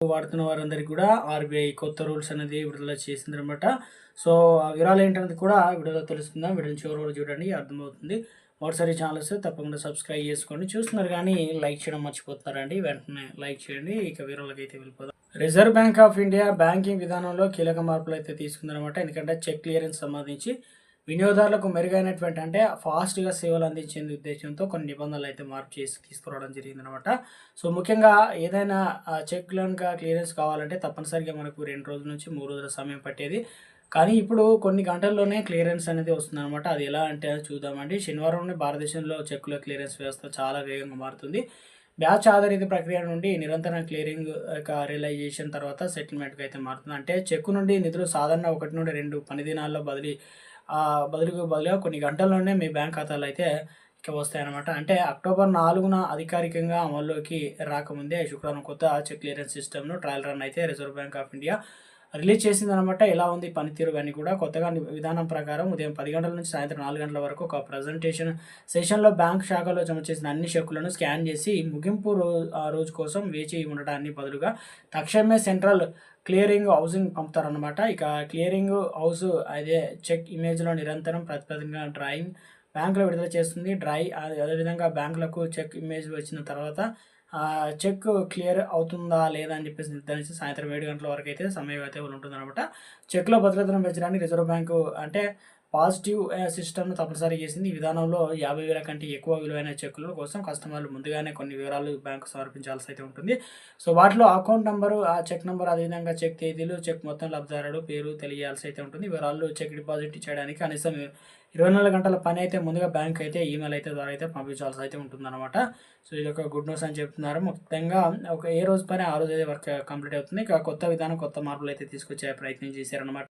వాడుతున్న వారందరికీ కూడా ఆర్బీఐ కొత్త రూల్స్ అనేది విడుదల చేసిందనమాట సో ఆ వివరాలు ఏంటనేది కూడా విడుదల తెలుస్తుందా వీడియో చివరి వరకు చూడండి అర్థమవుతుంది. ఒకసారి ఛానల్స్ తప్పకుండా సబ్స్క్రైబ్ చేసుకోండి. చూస్తున్నారు కానీ లైక్ చేయడం మర్చిపోతున్నారండి. వెంటనే లైక్ చేయండి. ఇక వివరాలకు అయితే వెళ్ళిపోదాం. Reserve bank of India banking విధానంలో కీలక మార్పులు అయితే తీసుకుందనమాట ఎందుకంటే చెక్ క్లియరెన్స్ సంబంధించి వినియోగదారులకు మెరుగైనటువంటి అంటే ఫాస్ట్గా సేవలు అందించే ఉద్దేశంతో కొన్ని నిబంధనలు అయితే మార్పు చేసి తీసుకురావడం జరిగిందనమాట సో ముఖ్యంగా ఏదైనా చెక్ కనుక క్లియరెన్స్ కావాలంటే తప్పనిసరిగా మనకు రెండు రోజుల నుంచి మూడు రోజుల సమయం పట్టేది. కానీ ఇప్పుడు కొన్ని గంటల్లోనే క్లియరెన్స్ అనేది వస్తుందన్నమాట. అది ఎలా అంటే చూద్దామండి. శనివారం నుండి భారతదేశంలో చెక్కుల క్లియరెన్స్ వ్యవస్థ చాలా వేగంగా మారుతుంది. బ్యాచ్ ఆధారిత ప్రక్రియ నుండి నిరంతరం క్లియరింగ్ యొక్క రియలైజేషన్ తర్వాత సెటిల్మెంట్కి అయితే మారుతుంది. అంటే చెక్కు నుండి నిధులు సాధారణ ఒకటి నుండి రెండు పని దినాల్లో బదిలీ బదులుకు బదులుగా కొన్ని గంటల్లోనే మీ బ్యాంక్ ఖాతాలు అయితే ఇక వస్తాయన్నమాట. అంటే అక్టోబర్ నాలుగున అధికారికంగా అమల్లోకి రాకముందే శుక్రవారం కొత్త చెక్ క్లియరెన్స్ సిస్టమ్ను ట్రయల్ రన్ అయితే reserve bank of India release చేసిందనమాట. ఎలా ఉంది పనితీరు కానీ కూడా కొత్తగా విధానం ప్రకారం ఉదయం పది గంటల నుంచి సాయంత్రం నాలుగు గంటల వరకు ఒక ప్రజెంటేషన్ సెషన్లో బ్యాంక్ శాఖలో జమ చేసిన అన్ని చెక్కులను స్కాన్ చేసి ముగింపు రోజు ఆ రోజు కోసం వేచి ఉండటానికి బదులుగా తక్షణమే సెంట్రల్ క్లియరింగ్ హౌసింగ్ పంపుతారనమాట ఇక క్లియరింగ్ హౌస్ అదే చెక్ ఇమేజ్లో నిరంతరం ప్రతిపదంగా డ్రాయింగ్ బ్యాంకులో విడుదల చేస్తుంది. డ్రై అదే- అదేవిధంగా బ్యాంకులకు చెక్ ఇమేజ్ వచ్చిన తర్వాత చెక్ క్లియర్ అవుతుందా లేదా అని చెప్పేసి నిర్ధారించి సాయంత్రం ఏడు గంటల వరకు అయితే సమయం అయితే ఉంటుంది అనమాట చెక్లో భద్రతను పెంచడానికి రిజర్వ్ బ్యాంకు అంటే పాజిటివ్ సిస్టమ్ను తప్పనిసరి చేసింది. ఈ విధానంలో యాభై వేల కంటే ఎక్కువ విలువైన చెక్కుల కోసం కస్టమర్లు ముందుగానే కొన్ని వివరాలు బ్యాంకు సమర్పించాల్సి అయితే ఉంటుంది. సో వాటిలో అకౌంట్ నెంబరు ఆ చెక్ నెంబర్ అదేవిధంగా చెక్ తేదీలు చెక్ మొత్తం లబ్ధిదారుడు పేరు తెలియాల్సి అయితే ఉంటుంది. వివరాలు చెక్ డిపాజిట్ చేయడానికి కనీసం ఇరవై నాలుగు గంటల పని అయితే ముందుగా బ్యాంక్ అయితే ఈమెయిల్ అయితే ద్వారా అయితే పంపించాల్సి అయితే ఉంటుందన్నమాట. సో ఇది ఒక గుడ్ న్యూస్ అని చెప్తున్నారు. మొత్తంగా ఒక ఏ రోజు పని ఆ రోజు అయితే వర్క్ కంప్లీట్ అవుతుంది. ఇక కొత్త విధానం కొత్త మార్పులు అయితే తీసుకొచ్చే ప్రయత్నం చేశారనమాట